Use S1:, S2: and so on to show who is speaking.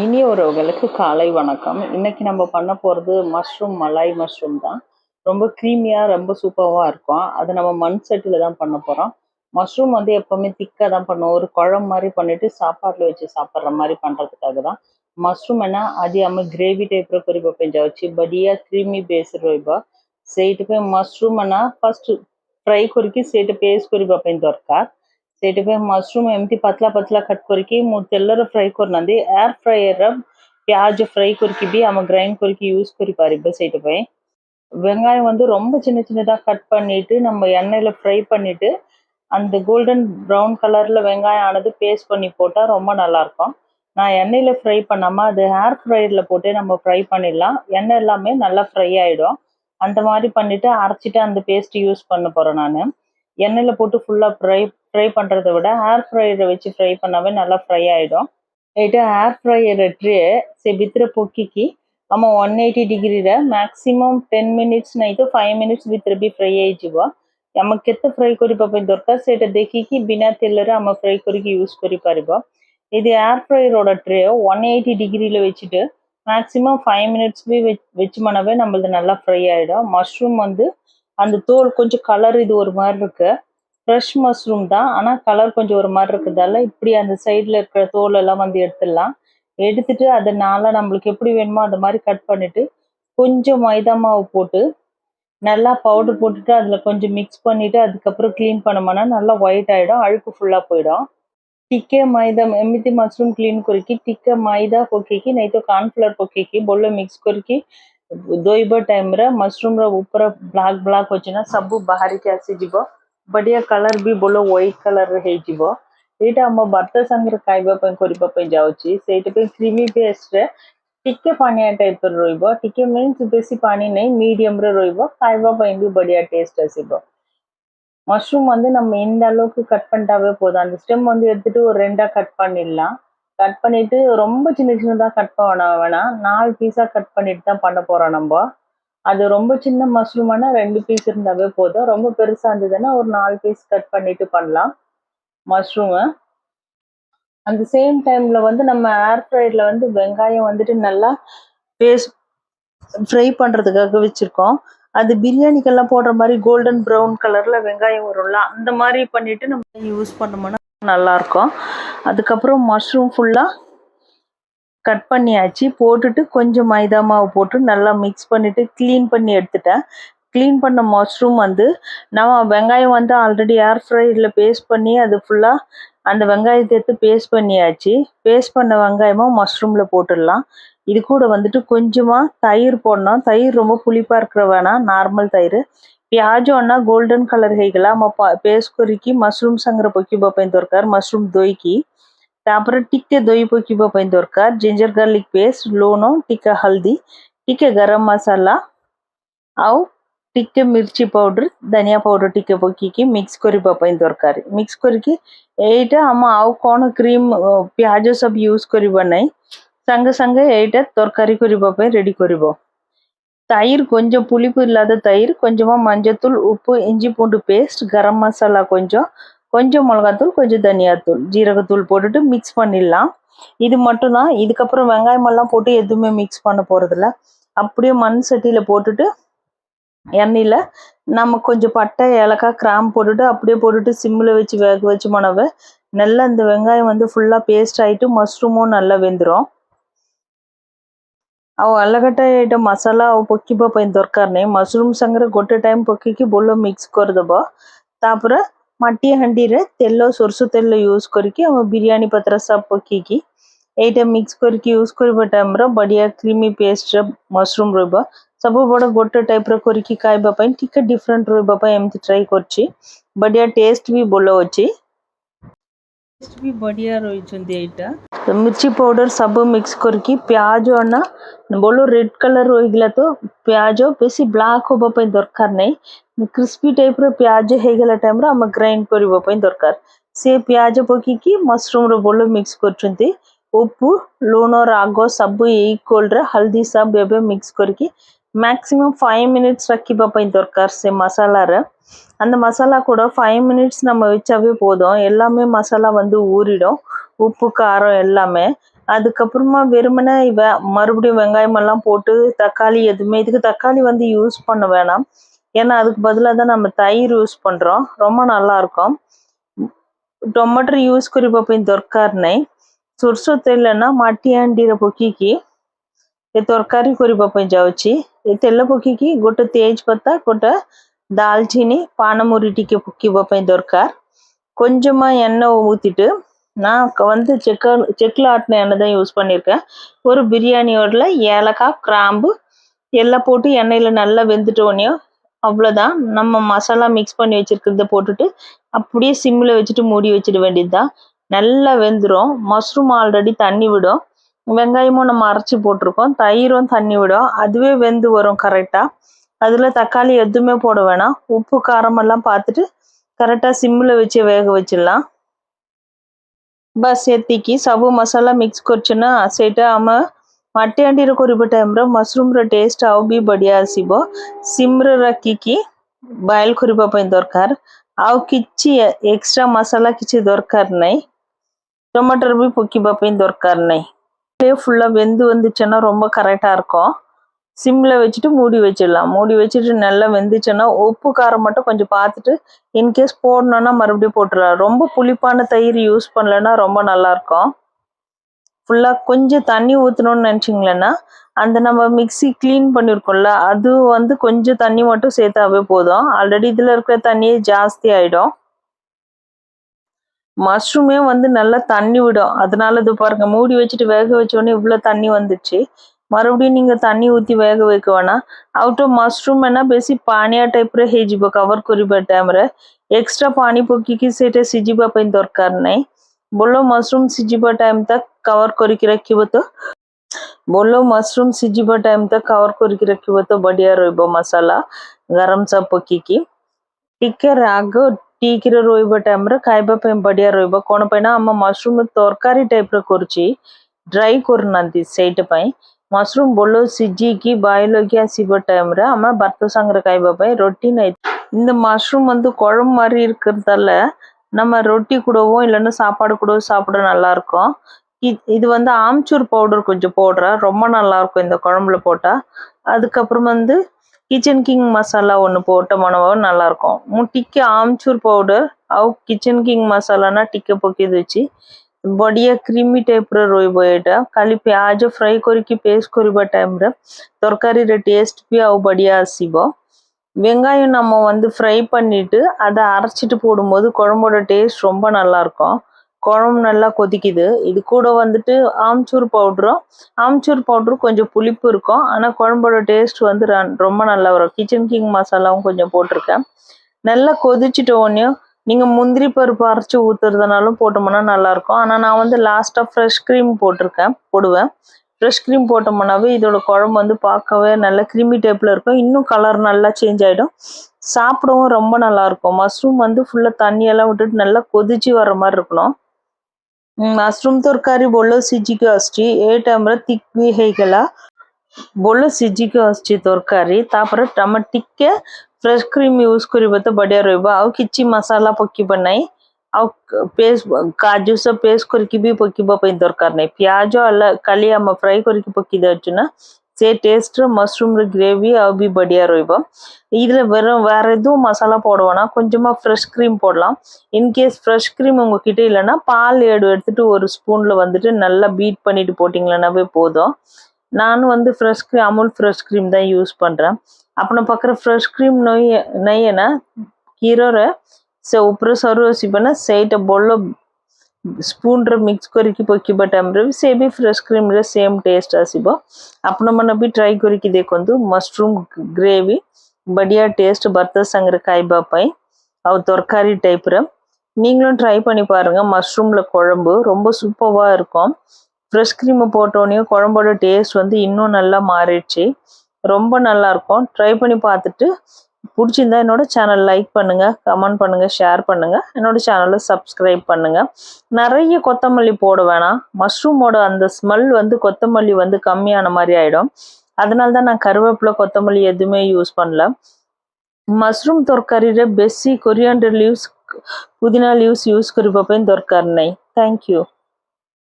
S1: இனி உறவுகளுக்கு காலை வணக்கம். இன்னைக்கு நம்ம பண்ண போகிறது மஷ்ரூம் மலாய் மஷ்ரூம் தான். ரொம்ப க்ரீமியாக ரொம்ப சூப்பராக இருக்கும். அதை நம்ம மண் சட்டியில் தான் பண்ண போகிறோம் மஷ்ரூம் வந்து எப்போவுமே திக்காக தான் பண்ணுவோம். ஒரு குழம்பு மாதிரி பண்ணிவிட்டு சாப்பாட்டில் வச்சு சாப்பிட்ற மாதிரி பண்ணுறதுக்காக தான். மஷ்ரூம் என்ன? அதிகமாக கிரேவி டைப்பில் குறிப்பாக பெஞ்சாச்சு படியாக க்ரீமி பேஸ் ரூபா ସେଇட்டு போய் మష్రూమ్ అన్న ఫస్ట్ ఫ్రై కొరికి సేట పేస్ట్ కొరి పైన దొరకారు ସେଇଥିପାଇଁ ମସରୁମ୍ ଏମିତି ପତଳା ପତଳା କଟ୍ କରିକି ମୁଁ ତେଲରେ ଫ୍ରାଇ କରିନାହାନ୍ତି ଏୟାର ଫ୍ରାୟର பியாஜ் ஃப்ரை କରିକି ବି நம்ம கிரைண்ட் କରିକି யூஸ் କରିପାରିବେ ସେଇଥିପାଇଁ வெங்காயம் வந்து ரொம்ப சின்ன சின்னதாக கட் பண்ணிட்டு நம்ம எண்ணெயில் ஃப்ரை பண்ணிட்டு அந்த கோல்டன் ப்ரௌன் கலரில் வெங்காயம் ஆனது பேஸ்ட் பண்ணி போட்டால் ரொம்ப நல்லாயிருக்கும் நான் எண்ணெயில் ஃப்ரை பண்ணாமல் அது ஹேர் ஃப்ரையரில் போட்டு நம்ம ஃப்ரை பண்ணிடலாம் எண்ணெய் எல்லாமே நல்லா ஃப்ரை ஆகிடும் அந்த மாதிரி பண்ணிவிட்டு அரைச்சிட்டு அந்த பேஸ்ட் யூஸ் பண்ண போகிறேன் நான் எண்ணெயில் போட்டு ஃபுல்லாக ஃப்ரை ஃப்ரை பண்ணுறத விட ஹேர் ஃப்ரையரை வச்சு ஃப்ரை பண்ணாவே நல்லா ஃப்ரை ஆகிடும் ଏଇଟା ଏୟାର ଫ୍ରାୟର ଟ୍ରେ ସେ ଭିତରେ ପକିକି ଆମ one eighty ଡିଗ୍ରୀରେ maximum ten minutes ନାହିଁ ତ ଫାଇଭ୍ ମିନିଟ୍ସ ଭିତରେ ବି ଫ୍ରାଇ ହେଇଯିବ ଆମକୁ କେତେ ଫ୍ରାଇ କରିବା ପାଇଁ ଦରକାର ସେଇଟା ଦେଖିକି ବିନା ତେଲରେ ଆମେ ଫ୍ରାଇ କରିକି யூஸ் କରିପାରିବ இது ஏர் ஃப்ரையரோட ட்ரே ஒன் எயிட்டி டிகிரியில் வச்சுட்டு மேக்ஸிமம் ஃபைவ் மினிட்ஸ் போய் வச்சு பண்ணவே நம்மளது நல்லா ஃப்ரை ஆகிடும் மஷ்ரூம் வந்து அந்த தோல் கொஞ்சம் கலர் இது ஒரு மாதிரி இருக்கு ஃப்ரெஷ் மஷ்ரூம் தான். ஆனால் கலர் கொஞ்சம் ஒரு மாதிரி இருக்கிறதால இப்படி அந்த சைடில் இருக்கிற தோலெல்லாம் வந்து எடுத்துடலாம். எடுத்துட்டு அதை நல்லா நம்மளுக்கு எப்படி வேணுமோ அந்த மாதிரி கட் பண்ணிட்டு கொஞ்சம் மைதா மாவு போட்டு நல்லா பவுடர் போட்டுட்டு அதில் கொஞ்சம் மிக்ஸ் பண்ணிவிட்டு அதுக்கப்புறம் க்ளீன் பண்ணோம்னா நல்லா ஒயிட் ஆகிடும் அழுக்கு ஃபுல்லாக போயிடும். ಟಿಕ್ಕೆ மைதா ಎಮಿತಿ மஷ்ரூம் க்ளீன் ಕೊರಿಕಿ டிக்க மைதா ಕೊಕ್ಕಿಕಿ ನೈತೋ ಕಾರ್ನ್ಫ್ಲವರ್ ಕೊಕ್ಕಿಕಿ பொல்ல மிக்ஸ் ಕೊರಿಕಿ ದೋಯ್ಬ ಟೈಮ್ ರ உப்புற ರ ಉಪ್ಪರ வச்சுன்னா சப்பு ವಚ್ಚಿನ ಸಬ್ಬು ବଢ଼ିଆ କଲର୍ ବି ଭଲ ହ୍ୱାଇଟ୍ କଲର୍ରେ ହେଇଯିବ ଏଇଟା ଆମ ଭାତ ସାଙ୍ଗରେ ଖାଇବା ପାଇଁ କରିବା ପାଇଁ ଯାଉଛି ସେଇଥିପାଇଁ କ୍ରିମି ପେଷ୍ଟରେ ଟିକେ ପାଣିଆ ଟାଇପ୍ର ରହିବ ଟିକେ ମିନ୍ସ ବେଶୀ ପାଣି ନାହିଁ ମିଡ଼ିୟମ୍ରେ ରହିବ ଖାଇବା ପାଇଁ ବି ବଢ଼ିଆ ଟେଷ୍ଟ ଆସିବ மஷ்ரூம் வந்து நம்ம இந்த அளவுக்கு கட் பண்ணிட்டாவே போதும் அந்த ஸ்டெம் வந்து எடுத்துட்டு ஒரு ரெண்டா கட் பண்ணிடலாம் கட் பண்ணிட்டு ரொம்ப சின்ன சின்னதாக கட் பண்ண வேணாம் நாலு பீஸாக கட் பண்ணிட்டு தான் பண்ண போகிறோம் நம்ம அது ரொம்ப சின்ன மஷ்ரூமானா ரெண்டு பீஸ் இருந்தாவே போதும். ரொம்ப பெருசாக இருந்ததுன்னா ஒரு நாலு பீஸ் கட் பண்ணிட்டு பண்ணலாம். மஷ்ரூமு. அந்த சேம் டைமில் வந்து நம்ம ஏர் ஃப்ரைடில் வந்து வெங்காயம் வந்துட்டு நல்லா பேஸ்ட் ஃப்ரை பண்ணுறதுக்காக வச்சுருக்கோம். அது பிரியாணிக்கெல்லாம் போடுற மாதிரி கோல்டன் ப்ரௌன் கலரில் வெங்காயம் வரும்ல அந்த மாதிரி பண்ணிட்டு நம்ம யூஸ் பண்ணோம்னா நல்லாயிருக்கும் அதுக்கப்புறம் மஷ்ரூம் ஃபுல்லாக கட் பண்ணியாச்சு. போட்டுட்டு கொஞ்சம் மைதா மாவு போட்டு நல்லா மிக்ஸ் பண்ணிவிட்டு க்ளீன் பண்ணி எடுத்துட்டேன். க்ளீன் பண்ண மஷ்ரூம் வந்து நம்ம வெங்காயம் வந்து ஆல்ரெடி ஏர் ஃப்ரையில் பேஸ்ட் பண்ணி அது ஃபுல்லாக அந்த வெங்காயத்தை எடுத்து பேஸ்ட் பண்ணியாச்சு. பேஸ்ட் பண்ண வெங்காயமும் மஷ்ரூமில் போட்டுடலாம். இது கூட வந்துட்டு கொஞ்சமாக தயிர் போடணும். தயிர் ரொம்ப புளிப்பாக இருக்கிற வேணாம். நார்மல் தயிர். ప్యాజోన్న గోల్డెన్ కలర్ హేగల మా పేసుకొరికి మష్రూమ్ సంగ్ర పొక్కి బొప్పైన தோற்கார் మష్రూమ్ దొయ్కి ତାପରେ ଟିକେ ଦହି ପକାଇବା ପାଇଁ ଦରକାର ଜିଞ୍ଜର ଗାର୍ଲିକ୍ ପେଷ୍ଟ ଲୁଣ ଟିକେ ହଳଦୀ ଟିକେ ଗରମ ମସଲା ଆଉ ଟିକେ ମିର୍ଚି ପାଉଡର ଧନିଆ ପାଉଡର ଟିକେ ପକେଇକି ମିକ୍ସ କରିବା ପାଇଁ ଦରକାର ମିକ୍ସ କରିକି ଏଇଟା ଆମ ଆଉ କ'ଣ କ୍ରିମ୍ ପିଆଜ ସବୁ ୟୁଜ୍ କରିବା ନାହିଁ ସାଙ୍ଗେ ସାଙ୍ଗେ ଏଇଟା ତରକାରୀ କରିବା ପାଇଁ ରେଡ଼ି କରିବ தயிர் கொஞ்சம் புளிப்பு இல்லாத தயிர் கொஞ்சமாக மஞ்சத்தூள் உப்பு இஞ்சி பூண்டு பேஸ்ட் கரம் மசாலா கொஞ்சம் கொஞ்சம் மிளகாத்தூள் கொஞ்சம் தனியாத்தூள். ஜீரகத்தூள் போட்டுட்டு மிக்ஸ் பண்ணிடலாம். இது மட்டும்தான். இதுக்கப்புறம் வெங்காயமெல்லாம் போட்டு எதுவுமே மிக்ஸ் பண்ண போகிறதில்ல அப்படியே மண் சட்டியில் போட்டுட்டு எண்ணெயில் நம்ம கொஞ்சம் பட்டை ஏலக்காய் கிராம் போட்டுட்டு அப்படியே போட்டுட்டு சிம்மில் வச்சு வேக வச்சு மனவை நல்லா இந்த வெங்காயம் வந்து ஃபுல்லாக பேஸ்ட் ஆகிட்டு மஷ்ரூமும் நல்லா வெந்துடும் ಅವು ಅಲಗಟ್ಟ ಮಸಾಲ ಅವು ಪೊಕ್ಕಿ ಪಾಪ ದೊರಕಾರನೆ ಮಶ್ರೂಮ್ சங்கர ಗೊಟ್ಟೆ டைம் பொக்கிக்கு ಬೊಲ್ಲ மிக்ஸ் ಕೊರ್ದಬ ತಾಪರ ମାଟି ହାଣ୍ଡିରେ ତେଲ ସୋରିଷ ତେଲ ୟୁଜ୍ କରିକି ଆମ ବିରିୟାନୀ ପତ୍ର ସବୁ ପକେଇକି ଏଇଟା ମିକ୍ସ କରିକି ୟୁଜ୍ କରିବା ଟାଇମ୍ର ବଢ଼ିଆ କ୍ରିମି ପେଷ୍ଟର ମସରୁମ୍ ରହିବ ସବୁବେଳେ ଗୋଟେ ଟାଇପ୍ର କରିକି ଖାଇବା ପାଇଁ ଟିକେ ଡିଫରେଣ୍ଟ ରହିବା ପାଇଁ ଏମିତି ଟ୍ରାଏ କରିଛି ବଢ଼ିଆ ଟେଷ୍ଟ ବି ଭଲ ଅଛି ଟେଷ୍ଟ ବି ବଢ଼ିଆ ରହିଛନ୍ତି ଏଇଟା ମିର୍ଚି ପାଉଡର ସବୁ ମିକ୍ସ କରିକି ପିଆଜ ଅନା ଭଲ ରେଡ୍ କଲର୍ ରହିଗଲା ତ ପିଆଜ ବେଶୀ ବ୍ଲାକ୍ ହେବା ପାଇଁ ଦରକାର ନାହିଁ କ୍ରିସ୍ପି ଟାଇପ୍ର ପିଆଜ ହେଇଗଲା ଟାଇମ୍ରେ ଆମେ ଗ୍ରାଇଣ୍ଡ କରିବା ପାଇଁ ଦରକାର ସେ ପିଆଜ ପକେଇକି ମସରୁମ୍ର ବୋଲ ମିକ୍ସ କରୁଛନ୍ତି ଉப்பு ଲୁଣ ରାଗ ସବୁ ଇକ୍ୱାଲ୍ରେ ହଳଦୀ ସବୁ ଏବେ ମିକ୍ସ କରିକି ಮ್ಯಾಕ್ಸಿಮಮ್ ಫೈವ್ ಮಿನಿಟ್ಸ್ ರಕ್ಕಿಬ ಪೈ ದೊರ್ಕಾರ್ ಸೆ ಮಸಾಲಾರ அந்த மசாலா கூட ஃபைவ் மினிட்ஸ் நம்ம வச்சாவே போதும் எல்லாமே மசாலா வந்து ஊறிடும் உப்பு காரம் எல்லாமே அதுக்கப்புறமா வெறுமனே வெ மறுபடியும் வெங்காயமெல்லாம் போட்டு தக்காளி எதுவுமே இதுக்கு தக்காளி வந்து யூஸ் பண்ண வேணாம் ஏன்னா அதுக்கு பதிலாக தான் நம்ம தயிர் யூஸ் பண்ணுறோம் ரொம்ப நல்லா இருக்கும் ଟମାଟର ୟୁଜ୍ କରିବା ପାଇଁ ଦରକାର ନାହିଁ ସୋରିଷ ତେଲ ନା ମାଟି ହାଣ୍ଡିରେ ପକେଇକି ଏ ତରକାରୀ କରିବା ପାଇଁ ଯାଉଛି ଏ ତେଲ ପକେଇକି ଗୋଟେ ତେଜ ପତା ଗୋଟେ தால்ச்சினி பானமுறி டிக்கி புக்கிவ ପାଇଁ ଦରକାର கொஞ்சமாக எண்ணெய் ஊற்றிட்டு நான் க- வந்து செக்க செக்கில் ஆட்டின எண்ணெய் தான் யூஸ் பண்ணியிருக்கேன் ஒரு பிரியாணியோட ஏலக்காய் கிராம்பு எல்லாம் போட்டு எண்ணெயில் நல்லா வெந்துட்டோடனே அவ்வளோதான் நம்ம மசாலா மிக்ஸ் பண்ணி வச்சுருக்கிறத போட்டுட்டு அப்படியே சிம்மில் வச்சுட்டு மூடி வச்சிட வேண்டியதுதான் நல்லா வெந்துடும் மஷ்ரூம் ஆல்ரெடி தண்ணி விடும். வெங்காயமும் நம்ம அரைச்சி போட்டிருக்கோம். தயிரும் தண்ணி விடும். அதுவே வெந்து வரும் கரெக்டாக அதில் தக்காளி எதுவுமே போட வேணாம். உப்பு காரமெல்லாம் பார்த்துட்டு கரெக்டாக சிம்மில் வச்சு வேக வச்சிடலாம். பஸ் எத்திக்கு சபு மசாலா மிக்ஸ் করছে না ମାଟି ହାଣ୍ଡିରେ କରିବା ଟାଇମ୍ରେ ମସରୁମ୍ର ଟେଷ୍ଟ ଆଉ ବି ବଢ଼ିଆ ଆସିବ ସିମ୍ରେ ରଖିକି ବଏଲ୍ କରିବା ପାଇଁ ଦରକାର ଆଉ କିଛି ଏକ୍ସଟ୍ରା ମସଲା କିଛି ଦରକାର ନାହିଁ ଟମାଟର ବି ପକେଇବା ପାଇଁ ଦରକାର ନାହିଁ ஃபுல்லாக வெந்து வந்துச்சுன்னா ரொம்ப கரெக்டாக இருக்கும் சிம்மில் வச்சுட்டு மூடி வச்சிடலாம் மூடி வச்சுட்டு நல்லா வெந்துச்சுன்னா உப்பு காரம் மட்டும் கொஞ்சம் பார்த்துட்டு இன்கேஸ் போடணும்னா மறுபடியும் போட்டுடலாம் ரொம்ப புளிப்பான தயிர் யூஸ் பண்ணலன்னா ரொம்ப நல்லா இருக்கும் ஃபுல்லாக கொஞ்சம் தண்ணி ஊற்றணும்னு நினச்சிங்களேன்னா அந்த நம்ம மிக்ஸி க்ளீன் பண்ணியிருக்கோம்ல அது வந்து கொஞ்சம் தண்ணி மட்டும் சேர்த்தாவே போதும் ஆல்ரெடி இதில் இருக்கிற தண்ணியே ஜாஸ்தி ஆகிடும் மஷ்ரூமே வந்து நல்லா தண்ணி விடும் அதனால இது பாருங்க மூடி வச்சுட்டு வேக வச்சோடனே இவ்வளோ தண்ணி வந்துச்சு ମରୁଡ଼ିନି ତାନି ଉତି ବେଗ ବେକନା ଆଉ ତ ମସରୁମ୍ ନା ବେଶୀ ପାଣିଆ ଟାଇପ୍ର ହେଇଯିବ କଭର୍ କରିବା ଟାଇମ୍ରେ ଏକ୍ସଟ୍ରା ପାଣି ପକେଇକି ସେଇଟା ସିଝିବା ପାଇଁ ଦରକାର ନାହିଁ ବୋଲ ମସରୁମ୍ ସିଝିବା ଟାଇମ୍ ତକ୍ କଭର୍ କରିକି ରଖିବ ତ ବୋଲ ମସରୁମ୍ ସିଝିବା ଟାଇମ୍ ତକ୍ କଭର୍ କରିକି ରଖିବ ତ ବଢ଼ିଆ ରହିବ ମସଲା ଗରମ ସବୁ ପକେଇକି ଟିକେ ରାଗ ଟିକିରେ ରହିବା ଟାଇମ୍ରେ ଖାଇବା ପାଇଁ ବଢ଼ିଆ ରହିବ କ'ଣ ପାଇଁ ନା ଆମ ମସରୁମ୍ ତରକାରୀ ଟାଇପ୍ର କରୁଛି ଡ୍ରାଇ କରୁନାହାନ୍ତି ସେଇଟା ପାଇଁ மஷ்ரூம் பொல்லு சிஜிக்கு பாயிலோக்கி ଆସିବା டைம்ல நம்ம பர்த்த சாங்கிற காய்பாப்பை ரொட்டி நை இந்த மஷ்ரூம் வந்து குழம்பு மாதிரி இருக்கிறதால நம்ம ரொட்டி கூடவும் இல்லைன்னா சாப்பாடு கூட சாப்பிட நல்லா இருக்கும் இது வந்து ஆம்ச்சூர் பவுடர் கொஞ்சம் போடுற ரொம்ப நல்லா இருக்கும் இந்த குழம்புல போட்டால் அதுக்கப்புறம் வந்து கிச்சன் கிங் மசாலா ஒன்று போட்ட நல்லா இருக்கும் முட்டிக்கு ஆம்ச்சூர் பவுடர் அவு கிச்சன் கிங் மசாலானா டிக்க பொக்கிது வச்சு ବଡ଼ିଆ କ୍ରିମି ଟାଇପ୍ର ரோய் ଏଇଟା ଖାଲି ପିଆଜ ஃப்ரை କରିକି பேஸ்ட் କରିବା டைம்ல ତରକାରୀରେ ଟେଷ୍ଟ ବି ଆଉ ବଢ଼ିଆ ଆସିବ வெங்காயம் நம்ம வந்து ஃப்ரை பண்ணிட்டு அதை அரைச்சிட்டு போடும்போது குழம்போட டேஸ்ட் ரொம்ப நல்லா இருக்கும் குழம்பு நல்லா கொதிக்குது. இது கூட வந்துட்டு ஆம்ச்சூர் பவுடரும் ஆம்ச்சூர் பவுடரும் கொஞ்சம் புளிப்பு இருக்கும். ஆனால் குழம்போட டேஸ்ட் வந்து ரொம்ப நல்லா வரும். கிச்சன் கிங் மசாலாவும் கொஞ்சம் போட்டிருக்கேன். நல்லா கொதிச்சிட்ட உடனே நீங்கள் முந்திரி பருப்பு அரைச்சி ஊற்றுறதுனாலும் போட்டோம்னா நல்லாயிருக்கும். ஆனால் நான் வந்து லாஸ்ட்டாக ஃப்ரெஷ் க்ரீம் போட்டிருக்கேன். போடுவேன். ஃப்ரெஷ் க்ரீம் போட்டோம்னாவே இதோட குழம்பு வந்து பார்க்கவே நல்லா கிருமி டைப்பில் இருக்கும். இன்னும் கலர் நல்லா சேஞ்ச் ஆகிடும் சாப்பிடவும் ரொம்ப நல்லாயிருக்கும் மஷ்ரூம் வந்து ஃபுல்லாக தண்ணியெல்லாம் விட்டுட்டு நல்லா கொதிச்சு வர மாதிரி இருக்கணும். மஷ்ரூம் తొరకారీ பொல்லோ సిజ్జికి వచ్చి ஏ டைம்ல திக் బి హేగల బొళ్ళో సిజ్జికి వచ్చి తొరకారీ తాపర టమ టిక్కే ఫ్రెష్ క్రీమ్ యూస్ కురిపోతే బడియా రొయ్యబ అవు కిచ్చి మసాలా పొక్కి ପେଷ୍ଟ କାଜୁ ସହ ପେଷ୍ଟ କରିକି ବି ପକେଇବା ପାଇଁ ଦରକାର ନାହିଁ ପିଆଜ ଅଲ ଖାଲି ଆମେ ଫ୍ରାଏ କରିକି ପକେଇ ଦେଉଛୁ ନା ସେ ଟେଷ୍ଟର மஷ்ரூம்ல கிரேவி ଆଉ ବି ବଢ଼ିଆ ରହିବ இதில் வெறும் வேற எதுவும் மசாலா போட வேணாம் கொஞ்சமாக ஃப்ரெஷ் க்ரீம் போடலாம் இன்கேஸ் ஃப்ரெஷ் க்ரீம் உங்ககிட்ட இல்லைன்னா பால் ஏடு எடுத்துட்டு ஒரு ஸ்பூனில் வந்துட்டு நல்லா பீட் பண்ணிட்டு போட்டிங்களேனாவே போதும் நானும் வந்து fresh cream Amul fresh cream தான் யூஸ் பண்ணுறேன் ଆପଣ ପାଖରେ ଫ୍ରେଶ୍ କ୍ରିମ୍ ନଇ ନାଇଁ ନା କ୍ଷୀରରେ ସେ ଉପରେ ସରୁ ଆସିବ ନା ସେଇଟା ଭଲ ସ୍ପୁନ୍ରେ ମିକ୍ସ କରିକି ପକେଇବା ଟାଇମ୍ରେ ବି ସେ ବି ଫ୍ରେଶ୍ କ୍ରିମ୍ରେ ସେମ୍ ଟେଷ୍ଟ ଆସିବ ଆପଣମାନେ ବି ଟ୍ରାଏ କରିକି ଦେଖନ୍ତୁ ମସରୁମ୍ ଗ୍ରେଭି ବଢ଼ିଆ டேஸ்ட் பர்த்த சாங்கிற காய்பா பாய் அது தரக்காரி டைப்பில் நீங்களும் ட்ரை பண்ணி பாருங்க மஷ்ரூமில் குழம்பு ரொம்ப சூப்பராக இருக்கும் ஃப்ரெஷ் க்ரீமை போட்டோடனே குழம்போட டேஸ்ட் வந்து இன்னும் நல்லா மாறிடுச்சு ரொம்ப நல்லா இருக்கும் ட்ரை பண்ணி பார்த்துட்டு பிடிச்சிருந்தா என்னோட சேனல் லைக் பண்ணுங்கள் கமெண்ட் பண்ணுங்கள் ஷேர் பண்ணுங்க. என்னோட சேனலை சப்ஸ்கிரைப் பண்ணுங்கள் நிறைய கொத்தமல்லி போட வேணாம். மஷ்ரூமோட அந்த ஸ்மெல் வந்து கொத்தமல்லி வந்து கம்மியான மாதிரி ஆகிடும் அதனால்தான் நான் கருவேப்பிலை கொத்தமல்லி எதுவுமே யூஸ் பண்ணல. மஷ்ரூம் తొరకరీరే பெஸ்ஸி కొరియాండర్ லீவ்ஸ் புதினா லீவ்ஸ் யூஸ் కరిపోయిన దొరకారున్నాయి థ్యాంక్ యూ